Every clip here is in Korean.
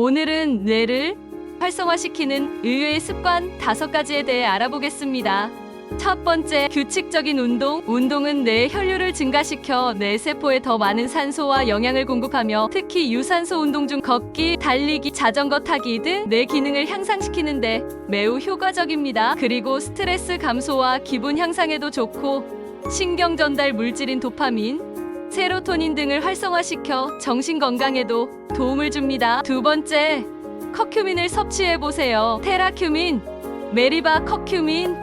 오늘은 뇌를 활성화시키는 의외의 습관 다섯 가지에 대해 알아보겠습니다. 첫 번째, 규칙적인 운동. 운동은 뇌의 혈류를 증가시켜 뇌 세포에 더 많은 산소와 영양을 공급하며 특히 유산소 운동 중 걷기, 달리기, 자전거 타기 등 뇌 기능을 향상시키는데 매우 효과적입니다. 그리고 스트레스 감소와 기분 향상에도 좋고 신경 전달 물질인 도파민, 세로토닌 등을 활성화시켜 정신 건강에도 도움을 줍니다. 두 번째, 커큐민을 섭취해 보세요. 테라큐민, 메리바 커큐민,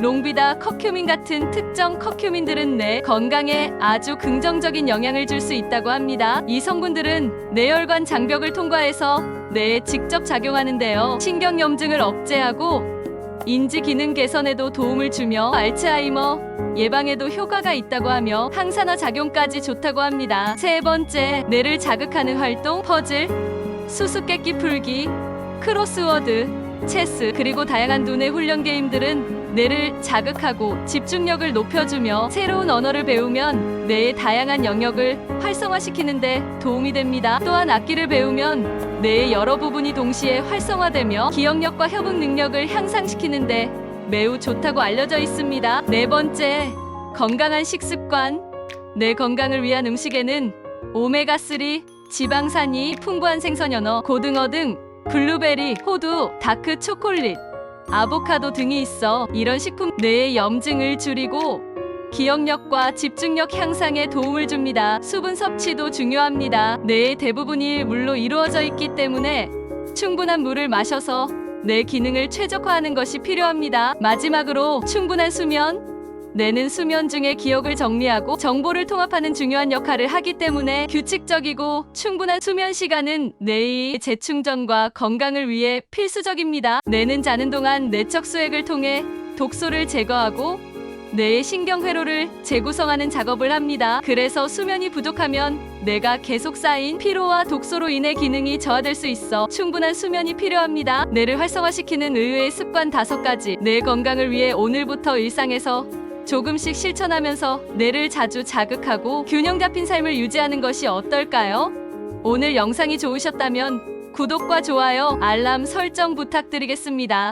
롱비다 커큐민 같은 특정 커큐민들은 뇌 건강에 아주 긍정적인 영향을 줄 수 있다고 합니다. 이 성분들은 뇌혈관 장벽을 통과해서 뇌에 직접 작용하는데요. 신경염증을 억제하고 인지 기능 개선에도 도움을 주며 알츠하이머 예방에도 효과가 있다고 하며 항산화 작용까지 좋다고 합니다. 세 번째, 뇌를 자극하는 활동, 퍼즐, 수수께끼 풀기, 크로스워드, 체스, 그리고 다양한 두뇌 훈련 게임들은 뇌를 자극하고 집중력을 높여주며 새로운 언어를 배우면 뇌의 다양한 영역을 활성화시키는데 도움이 됩니다. 또한 악기를 배우면 뇌의 여러 부분이 동시에 활성화되며 기억력과 협응 능력을 향상시키는데 매우 좋다고 알려져 있습니다. 네 번째, 건강한 식습관. 뇌 건강을 위한 음식에는 오메가3, 지방산이 풍부한 생선연어, 고등어 등 블루베리, 호두, 다크 초콜릿, 아보카도 등이 있어 이런 식품 뇌의 염증을 줄이고 기억력과 집중력 향상에 도움을 줍니다. 수분 섭취도 중요합니다. 뇌의 대부분이 물로 이루어져 있기 때문에 충분한 물을 마셔서 뇌 기능을 최적화하는 것이 필요합니다. 마지막으로 충분한 수면. 뇌는 수면 중에 기억을 정리하고 정보를 통합하는 중요한 역할을 하기 때문에 규칙적이고 충분한 수면 시간은 뇌의 재충전과 건강을 위해 필수적입니다. 뇌는 자는 동안 뇌적 수액을 통해 독소를 제거하고 뇌의 신경 회로를 재구성하는 작업을 합니다. 그래서 수면이 부족하면 뇌가 계속 쌓인 피로와 독소로 인해 기능이 저하될 수 있어 충분한 수면이 필요합니다. 뇌를 활성화시키는 의외의 습관 다섯 가지. 뇌 건강을 위해 오늘부터 일상에서 조금씩 실천하면서 뇌를 자주 자극하고 균형 잡힌 삶을 유지하는 것이 어떨까요? 오늘 영상이 좋으셨다면 구독과 좋아요, 알람 설정 부탁드리겠습니다.